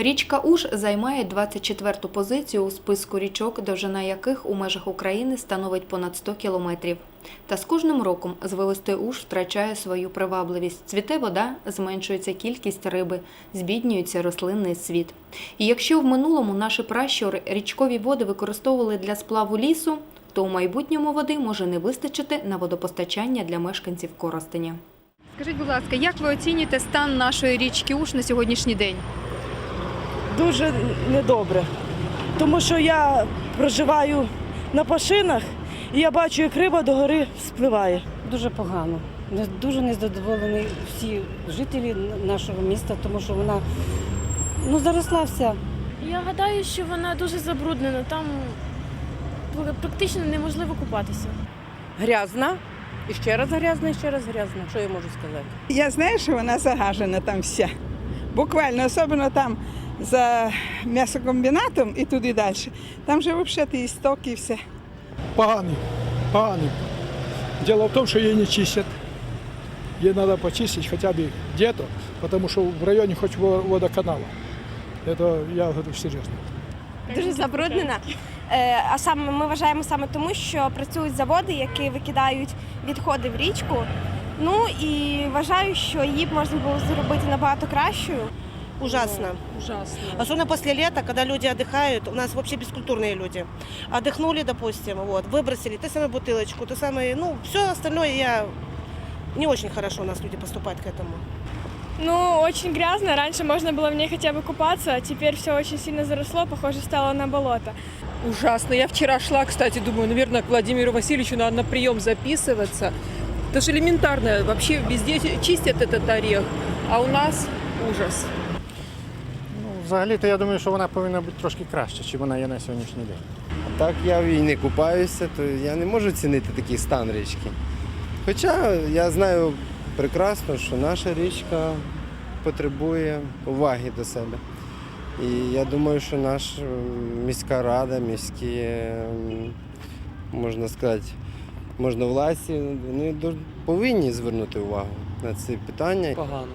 Річка Уж займає 24-ту позицію у списку річок, довжина яких у межах України становить понад 100 кілометрів. Та з кожним роком звелисти Уж втрачає свою привабливість. Цвіте вода, зменшується кількість риби, збіднюється рослинний світ. І якщо в минулому наші пращури річкові води використовували для сплаву лісу, то у майбутньому води може не вистачити на водопостачання для мешканців Коростеня. Скажіть, будь ласка, як ви оцінюєте стан нашої річки Уж на сьогоднішній день? Дуже недобре. Тому що я проживаю на пашинах і я бачу, як риба до гори спливає. Дуже погано. Не- Дуже незадоволені всі жителі нашого міста, тому що вона ну, заросла вся. Я гадаю, що вона дуже забруднена. Там практично неможливо купатися. грязна, і ще раз грязна, і ще раз грязна. Що я можу сказати? Я знаю, що вона загажена там вся. Буквально, особливо там за м'ясокомбінатом і туди далі. Там же взагалі і сток, і все. Поганый, поганый. Дело в том, что ее не чистят. Ей надо почистить хотя бы где-то, потому что в районе хоть во- водоканала. Это я говорю серьезно. дуже забруднена. Е, А саме ми вважаємо саме тому, що працюють заводи, які викидають відходи в річку. Ну і вважаю, що її б можна було зробити набагато кращою. Ужасно. Ужасно. Особенно после лета, когда люди отдыхают, у нас вообще бескультурные люди. Отдохнули, допустим, вот, выбросили ту самую бутылочку, ту самую, ну, все остальное я... Не очень хорошо у нас люди поступают к этому. Ну, очень грязно. Раньше можно было в ней хотя бы купаться, а теперь все очень сильно заросло, похоже, стало на болото. Ужасно. Я вчера шла, кстати, думаю, наверное, к Владимиру Васильевичу надо на прием записываться. Это же элементарно. Вообще везде чистят этот орех, а у нас ужас. Взагалі-то я думаю, що вона повинна бути трошки краще, ніж вона є на сьогоднішній день. А Так я в ній не купаюся, то я не можу цінити такий стан річки. Хоча я знаю прекрасно, що наша річка потребує уваги до себе. І я думаю, що наша міська рада, міські, можна сказати, можновладці, вони повинні звернути увагу на ці питання. Погано.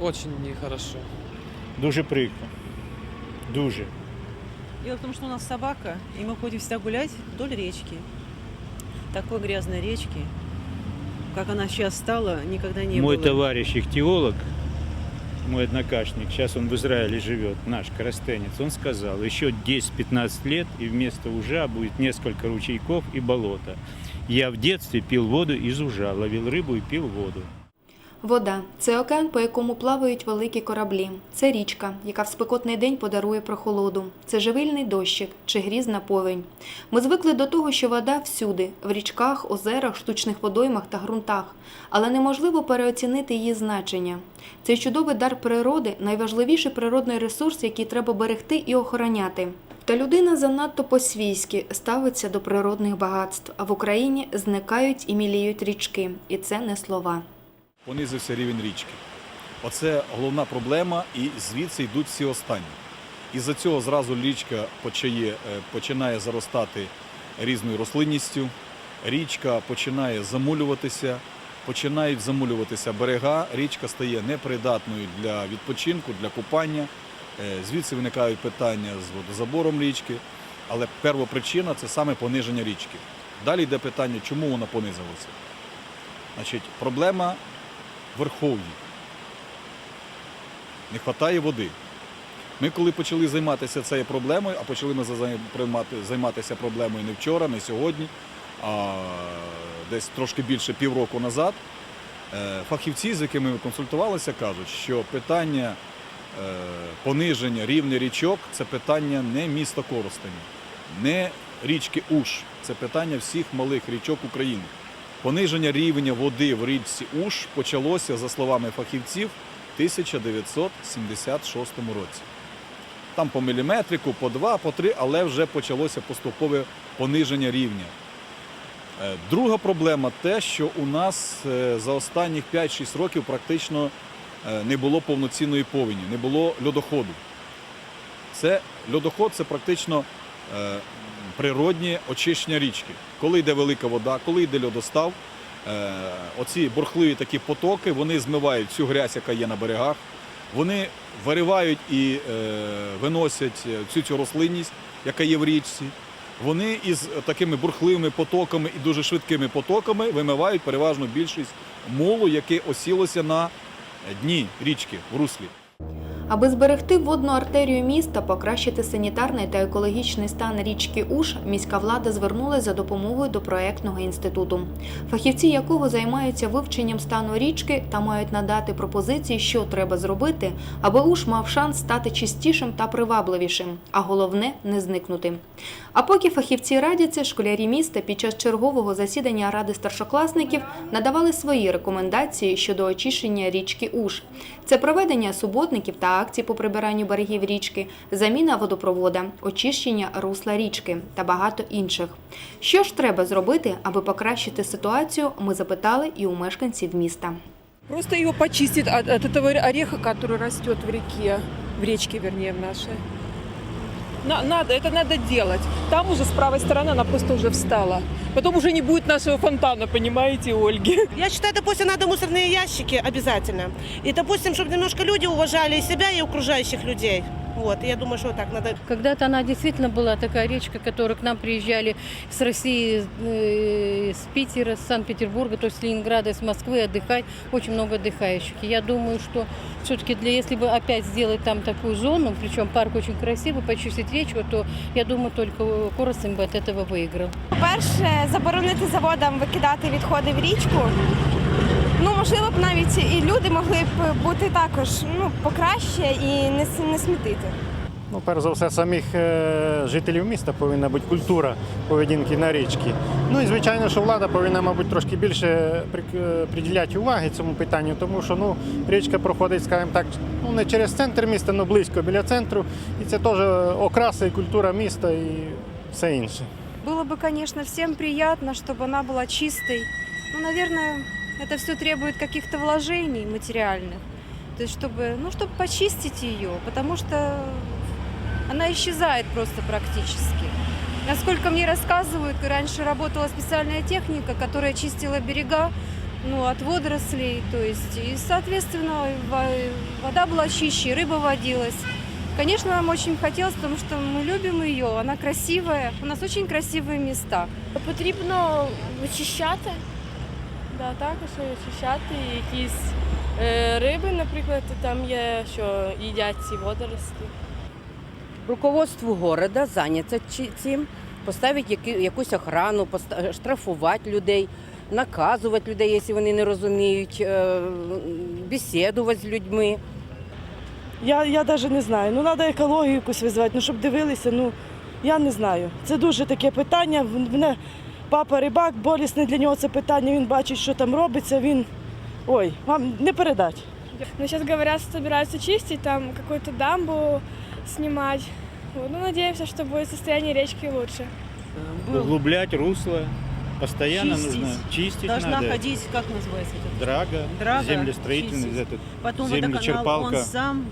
Очень нехорошо. Дуже прикро. Дуже. Дело в том, что у нас собака, и мы ходим всегда гулять вдоль речки. Такой грязной речки, как она сейчас стала, никогда не мой было. товарищ ихтиолог, мой однокашник, сейчас он в Израиле живет, наш коростенец, он сказал, еще 10-15 лет и вместо ужа будет несколько ручейков и болота. Я в детстве пил воду из ужа, ловил рыбу и пил воду. Вода це океан, по якому плавають великі кораблі. Це річка, яка в спекотний день подарує прохолоду. Це живильний дощик чи грізна повень. Ми звикли до того, що вода всюди в річках, озерах, штучних водоймах та ґрунтах, але неможливо переоцінити її значення. Цей чудовий дар природи найважливіший природний ресурс, який треба берегти і охороняти. Та людина занадто по-свійськи ставиться до природних багатств, а в Україні зникають і міліють річки, і це не слова. Понизився рівень річки. Оце головна проблема, і звідси йдуть всі останні. Із-за цього зразу річка почає, е, починає заростати різною рослинністю, річка починає замулюватися, починають замулюватися берега, річка стає непридатною для відпочинку, для купання. Е, Звідси виникають питання з водозабором річки, але первопричина це саме пониження річки. Далі йде питання, чому вона понизилася. Значить, проблема верхов'ї. Не вистачає води. Ми коли почали займатися цією проблемою, а почали ми займатися проблемою не вчора, не сьогодні, а десь трошки більше півроку назад, е, фахівці, з якими ми консультувалися, кажуть, що питання е, пониження рівня річок це питання не міста Коростеня, не річки Уж, це питання всіх малих річок України. Пониження рівня води в річці Уж почалося, за словами фахівців, в 1976 році. Там по міліметрику, по два, по три, але вже почалося поступове пониження рівня. Е, Друга проблема те, що у нас е, за останніх 5-6 років практично е, не було повноцінної повені, не було льодоходу. Це льодоход це практично е, природнє очищення річки. Коли йде велика вода, коли йде льодостав, е, оці бурхливі такі потоки вони змивають всю грязь, яка є на берегах, Вони виривають і е, виносять всю цю рослинність, яка є в річці. Вони із такими бурхливими потоками і дуже швидкими потоками вимивають переважно більшість молу, яке осілося на дні річки в руслі. Аби зберегти водну артерію міста, покращити санітарний та екологічний стан річки Уж, міська влада звернулася за допомогою до проектного інституту, фахівці якого займаються вивченням стану річки та мають надати пропозиції, що треба зробити, аби Уж мав шанс стати чистішим та привабливішим, а головне не зникнути. А поки фахівці радяться, школярі міста під час чергового засідання ради старшокласників надавали свої рекомендації щодо очищення річки Уж. Це проведення суботників та акцій по прибиранню берегів річки, заміна водопровода, очищення русла річки та багато інших. Що ж треба зробити, аби покращити ситуацію, ми запитали і у мешканців міста. Просто його почистить від от ореха, який росте в ріці, в річці, вернее, в нашей На- надо, это надо делать. Там уже с правой стороны она просто уже встала. Потом уже не будет нашего фонтана, понимаете, Ольги? Я считаю, допустим, надо мусорные ящики обязательно. И, допустим, чтобы немножко люди уважали и себя, и окружающих людей. Вот, и я думаю, что вот так надо Когда-то она действительно была такая речка, которая к нам приезжали с России, э, с Питера, с Санкт-Петербурга, то есть с Ленинграда, с Москвы отдыхать. Очень много отдыхающих. И я думаю, что все-таки для, если бы опять сделать там такую зону, причем парк очень красивый, почистить речку, то я думаю, только Коростень бы от этого выиграл. По-перше, заборонити заводам викидати відходи в річку. Ну, можливо б навіть і люди могли б бути також ну, покраще і не, с- не смітити. Ну, перш за все, самих е, жителів міста повинна бути культура поведінки на річці. Ну і звичайно, що влада повинна, мабуть, трошки більше прик- е, приділяти уваги цьому питанню, тому що ну, річка проходить, скажімо так, ну не через центр міста, але близько біля центру. І це теж окраса і культура міста і все інше. Было бы, конечно, всем приятно, чтобы она была чистой. Ну, наверное, это все требует каких-то вложений материальных. То есть, чтобы, ну, чтобы почистить ее, потому что она исчезает просто практически. Насколько мне рассказывают, раньше работала специальная техника, которая чистила берега ну, от водорослей. То есть, и, соответственно, во- вода была чище, рыба водилась. Конечно, нам очень хотелось, потому что мы любим ее, она красивая. У нас очень красивые места. Потрібно вичищати. Да, також вичищати якісь е, риби, наприклад, там є, що їдять ці водорості. руководству города зайняться цим, поставити які- якусь охрану, штрафувати людей, наказувати людей, якщо вони не розуміють, е, бесідувати з людьми. Я, я навіть не знаю. Ну, треба екологію якусь визвати, ну, щоб дивилися. Ну, я не знаю. Це дуже таке питання. В мене папа рибак, болісне для нього це питання. Він бачить, що там робиться. Він ой, вам не передать. Но сейчас говорят, собираются чистить, там какую-то дамбу снимать. Вот, ну, надеемся, что будет состояние речки лучше. Углублять русло. Постоянно Чистить. нужно чистить Должна надо. ходить, как называется это? Драга, Драга, землечерпательный, чистить. этот, Потом водоканал, землечерпалка. он сам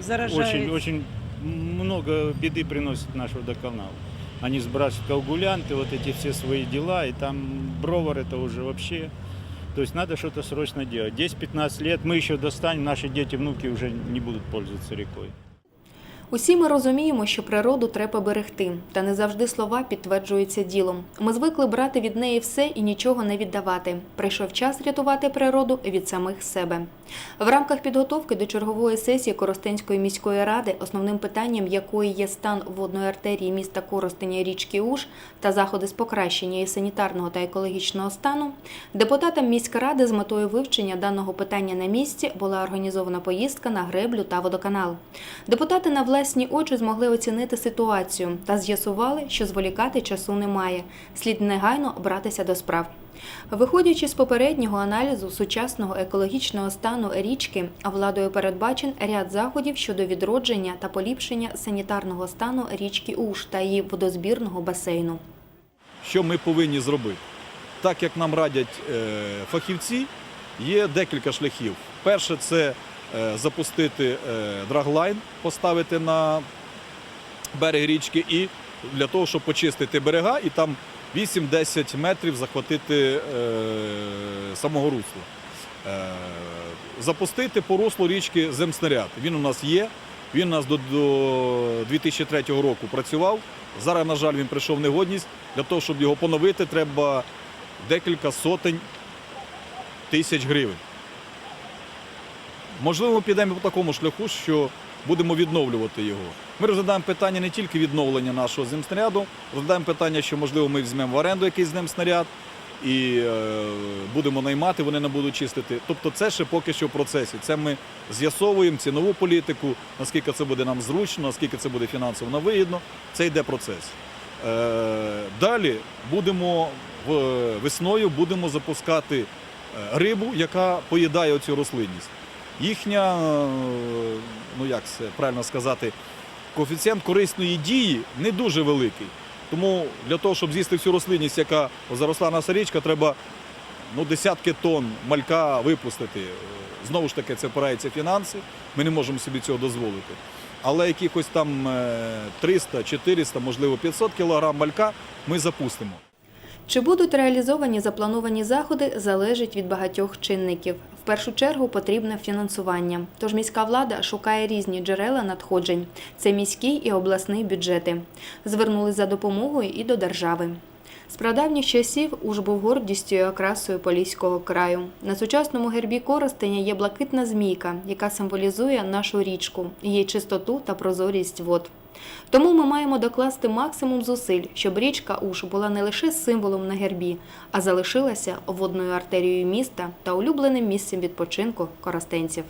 заражает. Очень, очень много беды приносит наш водоканал. Они сбрасывают коагулянты, вот эти все свои дела, и там бровар это уже вообще. То есть надо что-то срочно делать. 10-15 лет мы еще достанем, наши дети, внуки уже не будут пользоваться рекой. Усі ми розуміємо, що природу треба берегти, та не завжди слова підтверджуються ділом. Ми звикли брати від неї все і нічого не віддавати. Прийшов час рятувати природу від самих себе. В рамках підготовки до чергової сесії Коростенської міської ради, основним питанням якої є стан водної артерії міста Коростеня річки Уж та заходи з покращення її санітарного та екологічного стану, депутатам міськради з метою вивчення даного питання на місці була організована поїздка на греблю та водоканал. Депутати на власні очі змогли оцінити ситуацію та з'ясували, що зволікати часу немає. Слід негайно братися до справ. Виходячи з попереднього аналізу сучасного екологічного стану річки, владою передбачен ряд заходів щодо відродження та поліпшення санітарного стану річки Уж та її водозбірного басейну. Що ми повинні зробити? Так як нам радять е, фахівці, є декілька шляхів. Перше це е, запустити е, драглайн, поставити на берег річки, і для того, щоб почистити берега, і там 8-10 метрів захватити е, самого русла. Е, запустити по руслу річки земснаряд. Він у нас є. Він у нас до, до 2003 року працював. Зараз, на жаль, він прийшов в негодність. Для того, щоб його поновити, треба декілька сотень тисяч гривень. Можливо, ми підемо по такому шляху, що будемо відновлювати його. Ми розглядаємо питання не тільки відновлення нашого земснаряду, розглядаємо питання, що можливо ми візьмемо в оренду якийсь земснаряд і е, будемо наймати, вони не будуть чистити. Тобто це ще поки що в процесі. Це ми з'ясовуємо цінову політику, наскільки це буде нам зручно, наскільки це буде фінансово нам вигідно. Це йде процес. Е, далі будемо весною будемо запускати е, рибу, яка поїдає оцю рослинність. Їхня, ну як це правильно сказати, коефіцієнт корисної дії не дуже великий. Тому для того, щоб з'їсти всю рослинність, яка заросла наша річка, треба ну, десятки тонн малька випустити. Знову ж таки, це впирається фінанси, ми не можемо собі цього дозволити. Але якихось там е, 300, 400, можливо 500 кілограм малька ми запустимо. Чи будуть реалізовані заплановані заходи, залежить від багатьох чинників. В першу чергу потрібне фінансування. Тож міська влада шукає різні джерела надходжень. Це міський і обласний бюджети. Звернулись за допомогою і до держави. З прадавніх часів уж був гордістю і окрасою Поліського краю. На сучасному гербі Коростеня є блакитна змійка, яка символізує нашу річку, її чистоту та прозорість вод. Тому ми маємо докласти максимум зусиль, щоб річка Уш була не лише символом на гербі, а залишилася водною артерією міста та улюбленим місцем відпочинку коростенців.